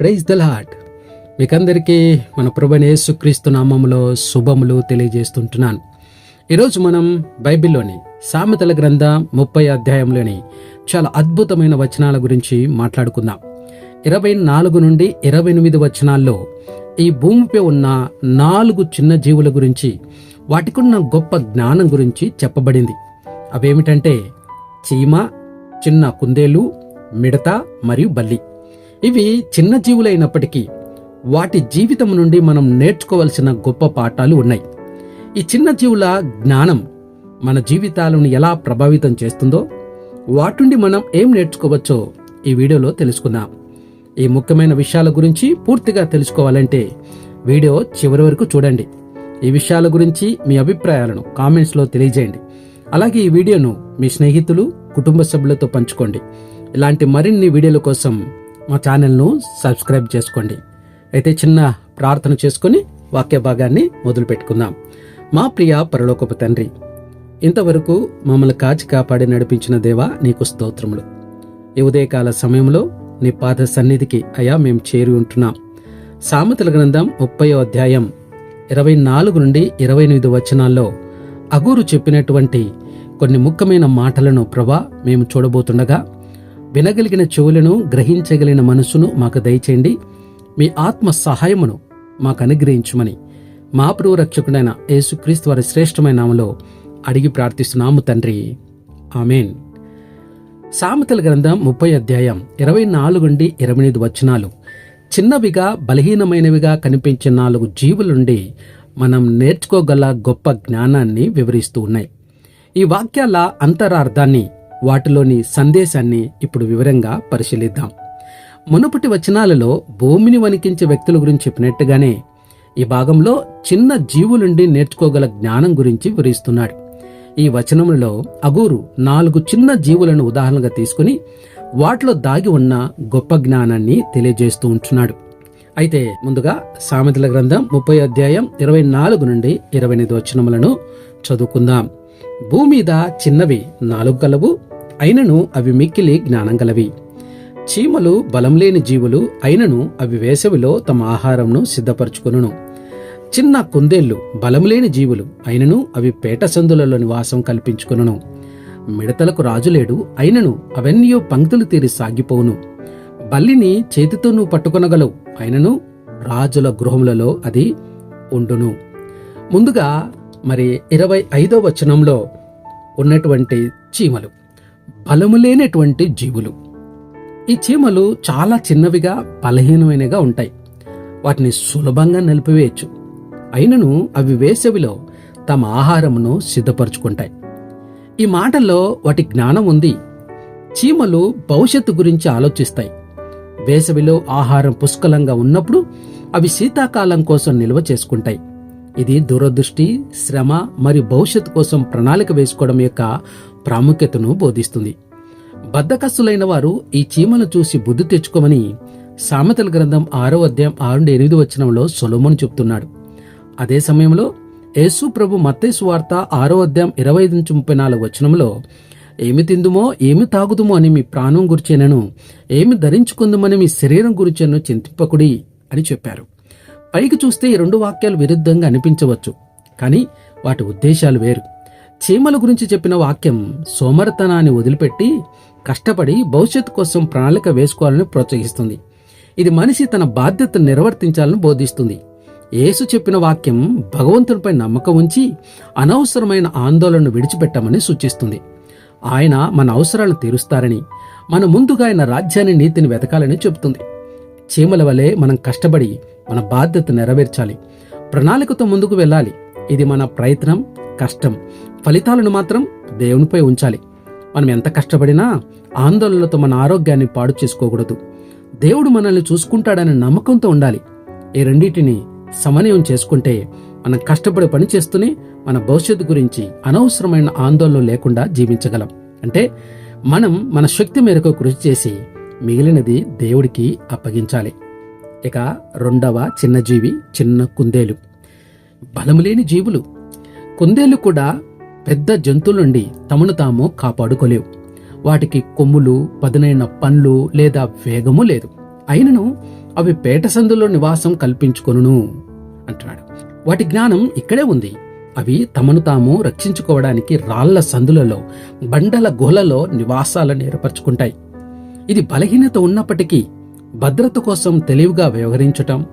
Praise the lot మీకందరికీ మన ప్రభుని యేసుక్రీస్తు నామంలో శుభములు తెలియజేస్తుంటున్నాను. ఈరోజు మనం బైబిల్లోని సామెతల గ్రంథం ముప్పై అధ్యాయంలోని చాలా అద్భుతమైన వచనాల గురించి మాట్లాడుకుందాం. ఇరవై నాలుగు నుండి ఇరవై ఎనిమిది వచనాల్లో ఈ భూమిపై ఉన్న నాలుగు చిన్న జీవుల గురించి వాటికున్న గొప్ప జ్ఞానం గురించి చెప్పబడింది. అవేమిటంటే చీమ చిన్న కుందేలు మిడత మరియు బల్లి. ఇవి చిన్న జీవులైనప్పటికీ వాటి జీవితం నుండి మనం నేర్చుకోవలసిన గొప్ప పాఠాలు ఉన్నాయి. ఈ చిన్న జీవుల జ్ఞానం మన జీవితాలను ఎలా ప్రభావితం చేస్తుందో వాటి నుండి మనం ఏం నేర్చుకోవచ్చో ఈ వీడియోలో తెలుసుకుందాం. ఈ ముఖ్యమైన విషయాల గురించి పూర్తిగా తెలుసుకోవాలంటే వీడియో చివరి వరకు చూడండి. ఈ విషయాల గురించి మీ అభిప్రాయాలను కామెంట్స్లో తెలియజేయండి. అలాగే ఈ వీడియోను మీ స్నేహితులు కుటుంబ సభ్యులతో పంచుకోండి. ఇలాంటి మరిన్ని వీడియోల కోసం మా ఛానల్ను సబ్స్క్రైబ్ చేసుకోండి. అయితే చిన్న ప్రార్థన చేసుకొని వాక్య భాగాన్ని మొదలు పెట్టుకుందాం మా ప్రియ పరలోకపు తండ్రి ఇంతవరకు మమ్మల్ని కాచి కాపాడి నడిపించిన దేవా నీకు స్తోత్రములు. ఈ ఉదయకాల సమయంలో నీ పాద సన్నిధికి అయా మేము చేరి ఉంటున్నాం. సామెతల గ్రంథం ముప్పై అధ్యాయం ఇరవై నాలుగు నుండి ఇరవై ఎనిమిది వచనాల్లో అగూరు చెప్పినటువంటి కొన్ని ముఖ్యమైన మాటలను ప్రభా మేము చూడబోతుండగా వినగలిగిన చెవులను గ్రహించగలిగిన మనసును మాకు దయచేయండి. మీ ఆత్మ సహాయమును మాకు అనుగ్రహించుమని మా ప్రభు రక్షకుడైన యేసుక్రీస్తు వారి శ్రేష్టమైన నామలో అడిగి ప్రార్థిస్తున్నాము తండ్రి. ఆమెన్. సామెతల గ్రంథం ముప్పై అధ్యాయం ఇరవై నాలుగు నుండి ఇరవై ఎనిమిది వచనాలు. చిన్నవిగా బలహీనమైనవిగా కనిపించే నాలుగు జీవుల నుండి మనం నేర్చుకోగల గొప్ప జ్ఞానాన్ని వివరిస్తూ ఉన్నాయి. ఈ వాక్యాల అంతరార్థాన్ని వాటిలోని సందేశాన్ని ఇప్పుడు వివరంగా పరిశీలిద్దాం. మునుపటి వచనాలలో భూమిని వణికించే వ్యక్తుల గురించి చెప్పినట్టుగానే ఈ భాగంలో చిన్న జీవులుండి నేర్చుకోగల జ్ఞానం గురించి వివరిస్తున్నాడు. ఈ వచనములలో అగూరు నాలుగు చిన్న జీవులను ఉదాహరణగా తీసుకుని వాటిలో దాగి ఉన్న గొప్ప జ్ఞానాన్ని తెలియజేస్తూ ఉంటున్నాడు. అయితే ముందుగా సామెతల గ్రంథం ముప్పై అధ్యాయం ఇరవై నాలుగు నుండి ఇరవై ఎనిమిది వచనములను చదువుకుందాం. భూమి మీద చిన్నవి నాలుగు కలవు అయినను అవి మిక్కిలి జ్ఞానం గలవి. చీమలు బలం లేని జీవులు అయినను అవి వేసవిలో తమ ఆహారంను సిద్ధపరచుకొనును. చిన్న కుందేళ్ళు బలములేని జీవులు అయినను అవి పేట సందులలో నివాసం కల్పించుకొనును. మిడతలకు రాజులేడు అయినను అవన్నీయో పంక్తులు తీరి సాగిపోవును. బల్లిని చేతితో నువ్వు పట్టుకొనగలవు అయినను రాజుల గృహములలో అది ఉండును. ముందుగా మరి ఇరవై ఐదో వచనంలో ఉన్నటువంటి చీమలు. బలము లేనటువంటి జీవులు. ఈ చీమలు చాలా చిన్నవిగా బలహీనమైనగా ఉంటాయి. వాటిని సులభంగా నిలిపివేయచ్చు. అయినను అవి వేసవిలో తమ ఆహారమును సిద్ధపరచుకుంటాయి. ఈ మాటల్లో వాటి జ్ఞానం ఉంది. చీమలు భవిష్యత్తు గురించి ఆలోచిస్తాయి. వేసవిలో ఆహారం పుష్కలంగా ఉన్నప్పుడు అవి శీతాకాలం కోసం నిల్వ చేసుకుంటాయి. ఇది దూరదృష్టి శ్రమ మరియు భవిష్యత్తు కోసం ప్రణాళిక వేసుకోవడం యొక్క ప్రాముఖ్యతను బోధిస్తుంది. బద్దకస్తులైన వారు ఈ చీమను చూసి బుద్ధి తెచ్చుకోమని సామెతల గ్రంథం ఆరో అధ్యాయం ఆరు నుండి ఎనిమిది వచనంలో సొలొమోను చెప్తున్నాడు. అదే సమయంలో యేసు ప్రభు మత్తేసు వార్త ఆరో అధ్యాయం ఇరవై ఐదు నుంచి ముప్పై నాలుగు వచనంలో ఏమి తిందుమో ఏమి తాగుదుమో అని మీ ప్రాణం గురిచేనను ఏమి ధరించుకుందుమని మీ శరీరం గురించెను చింతింపకుడి అని చెప్పారు. పైకి చూస్తే ఈ రెండు వాక్యాలు విరుద్ధంగా అనిపించవచ్చు కానీ వాటి ఉద్దేశాలు వేరు. చీమల గురించి చెప్పిన వాక్యం సోమరతనాన్ని వదిలిపెట్టి కష్టపడి భవిష్యత్తు కోసం ప్రణాళిక వేసుకోవాలని ప్రోత్సహిస్తుంది. ఇది మనిషి తన బాధ్యతను నిర్వర్తించాలని బోధిస్తుంది. యేసు చెప్పిన వాక్యం భగవంతునిపై నమ్మకం ఉంచి అనవసరమైన ఆందోళనను విడిచిపెట్టమని సూచిస్తుంది. ఆయన మన అవసరాలను తీరుస్తారని మన ముందుగా ఆయన రాజ్యాన్ని నీతిని వెతకాలని చెబుతుంది. చీమల వలె మనం కష్టపడి మన బాధ్యత నెరవేర్చాలి. ప్రణాళికతో ముందుకు వెళ్ళాలి. ఇది మన ప్రయత్నం కష్టం. ఫలితాలను మాత్రం దేవునిపై ఉంచాలి. మనం ఎంత కష్టపడినా ఆందోళనలతో మన ఆరోగ్యాన్ని పాడు చేసుకోకూడదు. దేవుడు మనల్ని చూసుకుంటాడనే నమ్మకంతో ఉండాలి. ఈ రెండింటిని సమన్వయం చేసుకుంటే మనం కష్టపడి పని చేస్తూనే మన భవిష్యత్తు గురించి అనవసరమైన ఆందోళన లేకుండా జీవించగలం. అంటే మనం మన శక్తి మేరకు కృషి చేసి మిగిలినది దేవుడికి అప్పగించాలి. ఇక రెండవ చిన్న జీవి చిన్న కుందేలు. బలములేని జీవులు. కుందేలు కూడా పెద్ద జంతువుల నుండి తమను తాము కాపాడుకోలేవు. వాటికి కొమ్ములు పదునైన పండ్లు లేదా వేగము లేదు. అయినను అవి పేట సందులో నివాసం కల్పించుకొనును అంటున్నాడు. వాటి జ్ఞానం ఇక్కడే ఉంది. అవి తమను తాము రక్షించుకోవడానికి రాళ్ళ సందులలో బండల గుహలలో నివాసాలను ఏర్పరచుకుంటాయి. ఇది బలహీనత ఉన్నప్పటికీ భద్రత కోసం తెలివిగా వ్యవహరించటం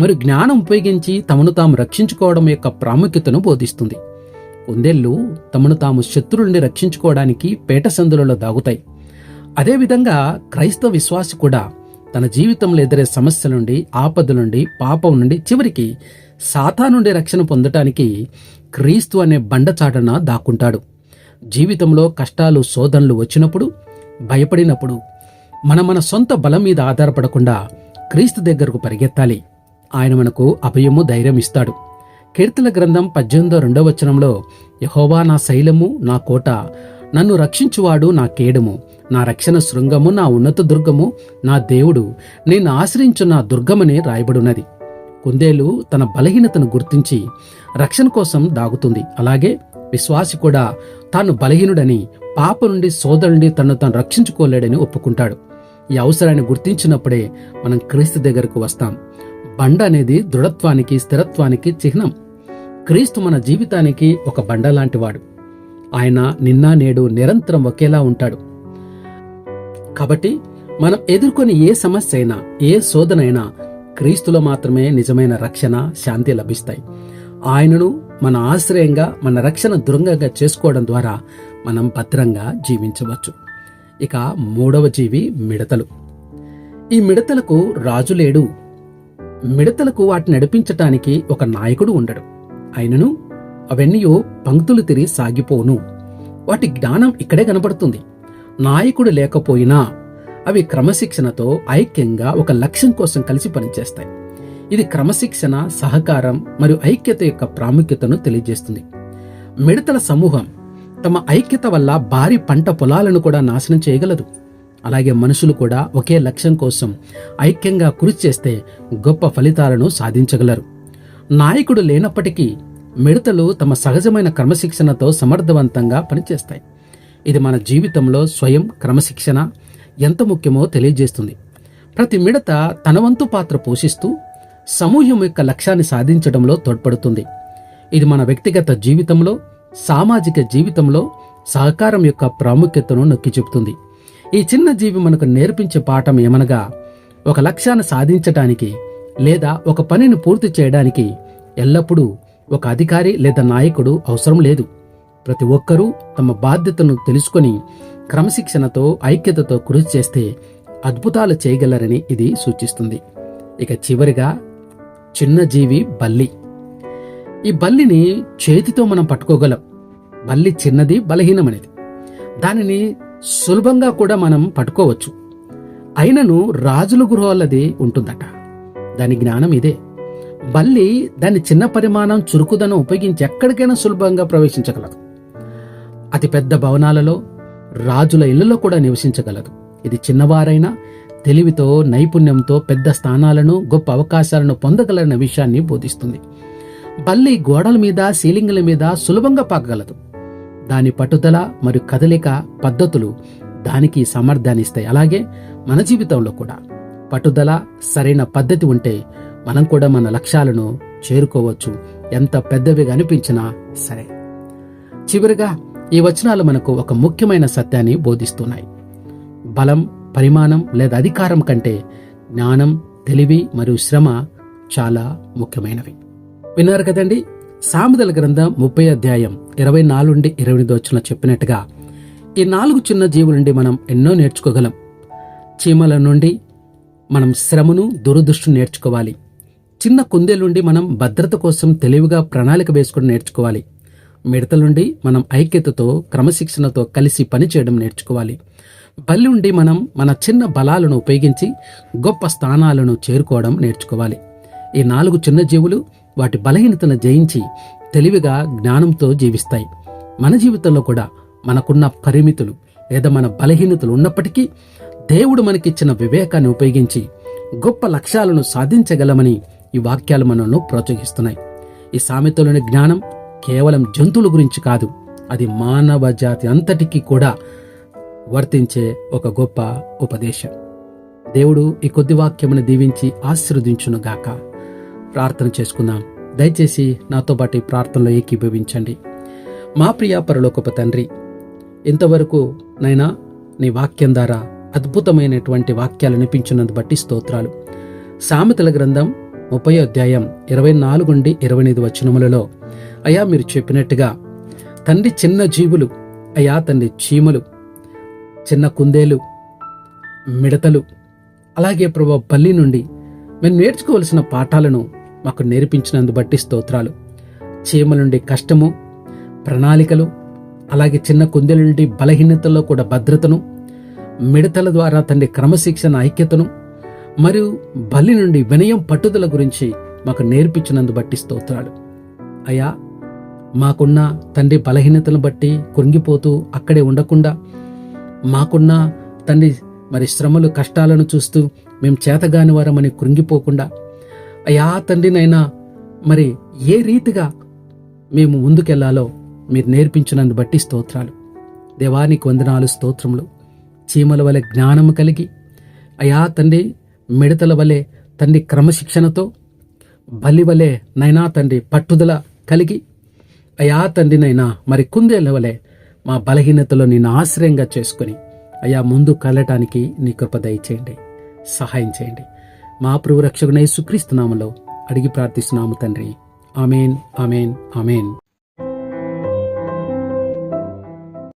మరియు జ్ఞానం ఉపయోగించి తమను తాము రక్షించుకోవడం యొక్క ప్రాముఖ్యతను బోధిస్తుంది. కుందేళ్ళు తమను తాము శత్రువుల నుండి రక్షించుకోవడానికి పేట సందులలో దాగుతాయి. అదేవిధంగా క్రైస్తవ విశ్వాసి కూడా తన జీవితంలో ఎదురే సమస్యల నుండి ఆపద నుండి పాపం నుండి చివరికి సాతా నుండి రక్షణ పొందటానికి క్రీస్తు అనే బండచాటన దాక్కుంటాడు. జీవితంలో కష్టాలు శోధనలు వచ్చినప్పుడు భయపడినప్పుడు మన మన సొంత బలం మీద ఆధారపడకుండా క్రీస్తు దగ్గరకు పరిగెత్తాలి. ఆయన మనకు అభయము ధైర్యం ఇస్తాడు. కీర్తన గ్రంథం పద్దెనిమిదో రెండవ వచనంలో యహోవా నా శైలము నా కోట నన్ను రక్షించువాడు నా కేడము నా రక్షణ శృంగము నా ఉన్నత దుర్గము నా దేవుడు నేను ఆశ్రయించున్న దుర్గమని రాయబడున్నది కుందేలు తన బలహీనతను గుర్తించి రక్షణ కోసం దాగుతుంది. అలాగే విశ్వాసి కూడా తాను బలహీనుడని పాప నుండి సోదరుడి తను తను తాను రక్షించుకోలేడని ఒప్పుకుంటాడు. ఈ అవసరాన్ని గుర్తించినప్పుడే మనం క్రీస్తు దగ్గరకు వస్తాం. బండ అనేది దృఢత్వానికి స్థిరత్వానికి చిహ్నం. క్రీస్తు మన జీవితానికి ఒక బండ లాంటివాడు. ఆయన నిన్న నేడు నిరంతరం ఒకేలా ఉంటాడు. కాబట్టి మనం ఎదుర్కొని ఏ సమస్య అయినా ఏ శోధనైనా క్రీస్తులో మాత్రమే నిజమైన రక్షణ శాంతి లభిస్తాయి. ఆయనను మన ఆశ్రయంగా మన రక్షణ దృంగంగా చేసుకోవడం ద్వారా మనం భద్రంగా జీవించవచ్చు. ఇక మూడవ జీవి మిడతలు. ఈ మిడతలకు రాజు లేడు. మిడతలకు వాటిని నడిపించటానికి ఒక నాయకుడు ఉండడు. అయినను అవన్నీ పంక్తులు తిరిగి సాగిపోను. వాటి జ్ఞానం ఇక్కడే కనబడుతుంది. నాయకుడు లేకపోయినా అవి క్రమశిక్షణతో ఐక్యంగా ఒక లక్ష్యం కోసం కలిసి పనిచేస్తాయి. ఇది క్రమశిక్షణ సహకారం మరియు ఐక్యత యొక్క ప్రాముఖ్యతను తెలియజేస్తుంది. మిడతల సమూహం తమ ఐక్యత వల్ల భారీ పంట పొలాలను కూడా నాశనం చేయగలదు. అలాగే మనుషులు కూడా ఒకే లక్ష్యం కోసం ఐక్యంగా కృషి చేస్తే గొప్ప ఫలితాలను సాధించగలరు. నాయకుడు లేనప్పటికీ మిడతలు తమ సహజమైన క్రమశిక్షణతో సమర్థవంతంగా పనిచేస్తాయి. ఇది మన జీవితంలో స్వయం క్రమశిక్షణ ఎంత ముఖ్యమో తెలియజేస్తుంది. ప్రతి మిడత తన వంతు పాత్ర పోషిస్తూ సమూహం యొక్క లక్ష్యాన్ని సాధించడంలో తోడ్పడుతుంది. ఇది మన వ్యక్తిగత జీవితంలో సామాజిక జీవితంలో సహకారం యొక్క ప్రాముఖ్యతను నొక్కి చెబుతుంది. ఈ చిన్న జీవి మనకు నేర్పించే పాఠం ఏమనగా ఒక లక్ష్యాన్ని సాధించటానికి లేదా ఒక పనిని పూర్తి చేయడానికి ఎల్లప్పుడూ ఒక అధికారి లేదా నాయకుడు అవసరం లేదు. ప్రతి ఒక్కరూ తమ బాధ్యతను తెలుసుకొని క్రమశిక్షణతో ఐక్యతతో కృషి చేస్తే అద్భుతాలు చేయగలరని ఇది సూచిస్తుంది. ఇక చివరిగా చిన్న జీవి బల్లి. ఈ బల్లిని చేతితో మనం పట్టుకోగలం. బల్లి చిన్నది బలహీనమనేది. దానిని సులభంగా కూడా మనం పట్టుకోవచ్చు. అయినను రాజుల గృహాలది ఉంటుందట. దాని జ్ఞానం ఇదే. బల్లి దాని చిన్న పరిమాణం చురుకుదనం ఉపయోగించి ఎక్కడికైనా సులభంగా ప్రవేశించగలదు. అతి పెద్ద భవనాలలో రాజుల ఇళ్ళలో కూడా నివసించగలదు. ఇది చిన్నవారైనా తెలివితో నైపుణ్యంతో పెద్ద స్థానాలను గొప్ప అవకాశాలను పొందగలన్న విషయాన్ని బోధిస్తుంది. బల్లి గోడల మీద సీలింగుల మీద సులభంగా పాకగలదు. దాని పట్టుదల మరియు కదలిక పద్ధతులు దానికి సామర్థ్యాన్ని ఇస్తాయి. అలాగే మన జీవితంలో కూడా పట్టుదల సరైన పద్ధతి ఉంటే మనం కూడా మన లక్ష్యాలను చేరుకోవచ్చు. ఎంత పెద్దవిగా అనిపించినా సరే. చివరిగా ఈ వచనాలు మనకు ఒక ముఖ్యమైన సత్యాన్ని బోధిస్తున్నాయి. బలం పరిమాణం లేదా అధికారం కంటే జ్ఞానం తెలివి మరియు శ్రమ చాలా ముఖ్యమైనవి. విన్నారు కదండి? సామెతల గ్రంథం ముప్పై అధ్యాయం ఇరవై నాలుగు నుండి ఇరవై ఎనిమిది వచ్చిన చెప్పినట్టుగా ఈ నాలుగు చిన్న జీవుల నుండి మనం ఎన్నో నేర్చుకోగలం. చీమల నుండి మనం శ్రమను దురదృష్టి నేర్చుకోవాలి. చిన్న కుందేల నుండి మనం భద్రత కోసం తెలివిగా ప్రణాళిక వేసుకుని నేర్చుకోవాలి. మిడతల నుండి మనం ఐక్యతతో క్రమశిక్షణతో కలిసి పనిచేయడం నేర్చుకోవాలి. బల్లి నుండి మనం మన చిన్న బలాలను ఉపయోగించి గొప్ప స్థానాలను చేరుకోవడం నేర్చుకోవాలి. ఈ నాలుగు చిన్న జీవులు వాటి బలహీనతను జయించి తెలివిగా జ్ఞానంతో జీవిస్తాయి. మన జీవితంలో కూడా మనకున్న పరిమితులు లేదా మన బలహీనతలు ఉన్నప్పటికీ దేవుడు మనకిచ్చిన వివేకాన్ని ఉపయోగించి గొప్ప లక్ష్యాలను సాధించగలమని ఈ వాక్యాలు మనల్ని ప్రోత్సహిస్తున్నాయి. ఈ సామెతలోని జ్ఞానం కేవలం జంతువుల గురించి కాదు అది మానవ జాతి అంతటికీ కూడా వర్తించే ఒక గొప్ప ఉపదేశం. దేవుడు ఈ కొద్ది వాక్యమును దీవించి ఆశీర్వదించునుగాక. ప్రార్థన చేసుకుందాం. దయచేసి నాతో పాటు ఈ ప్రార్థనలో ఏకీభవించండి. మా ప్రియ పరలోకపు తండ్రి ఇంతవరకు నైనా నీ వాక్యం ద్వారా అద్భుతమైనటువంటి వాక్యాలు అనిపించినందు బట్టి స్తోత్రాలు. సామెతల గ్రంథం ముప్పై అధ్యాయం ఇరవై నాలుగు నుండి ఇరవై ఎనిమిది వచనములలో అయా మీరు చెప్పినట్టుగా తండ్రి చిన్న జీవులు అయా తండ్రి చీమలు చిన్న కుందేలు మిడతలు అలాగే ప్రభా బల్లి నుండి మేము నేర్చుకోవలసిన పాఠాలను మాకు నేర్పించినందు బట్టి స్తోత్రాలు. చీమలుండి కష్టము ప్రణాళికలు అలాగే చిన్న కుందేల నుండి బలహీనతల్లో కూడా భద్రతను మిడతల ద్వారా తండ్రి క్రమశిక్షణ ఐక్యతను మరియు బలి నుండి వినయం పట్టుదల గురించి మాకు నేర్పించినందు బట్టి స్తోత్రాలు. అయా మాకున్న తండ్రి బలహీనతను బట్టి కృంగిపోతూ అక్కడే ఉండకుండా మాకున్న తండ్రి మరి శ్రమలు కష్టాలను చూస్తూ మేము చేతగాని వారమని కృంగిపోకుండా అయా తండ్రినైనా మరి ఏ రీతిగా మేము ముందుకెళ్ళాలో మీరు నేర్పించినందు బట్టి స్తోత్రాలు. దేవానికి వందనాలు స్తోత్రములు. చీమల వలె జ్ఞానము కలిగి అయా తండ్రి మిడతల వలె తండ్రి క్రమశిక్షణతో బలి వలె నైనా తండ్రి పట్టుదల కలిగి అయా తండ్రినైనా మరి కుందేళ్ళ వలె మా బలహీనతలో నేను ఆశ్రయంగా చేసుకుని అయా ముందు కలటానికి నీ కృప దయచేయండి సహాయం చేయండి. మా ప్రభు రక్షకునై సుక్రీస్తునామలో అడిగి ప్రార్థిస్తున్నాము తండ్రి. Amen amen amen.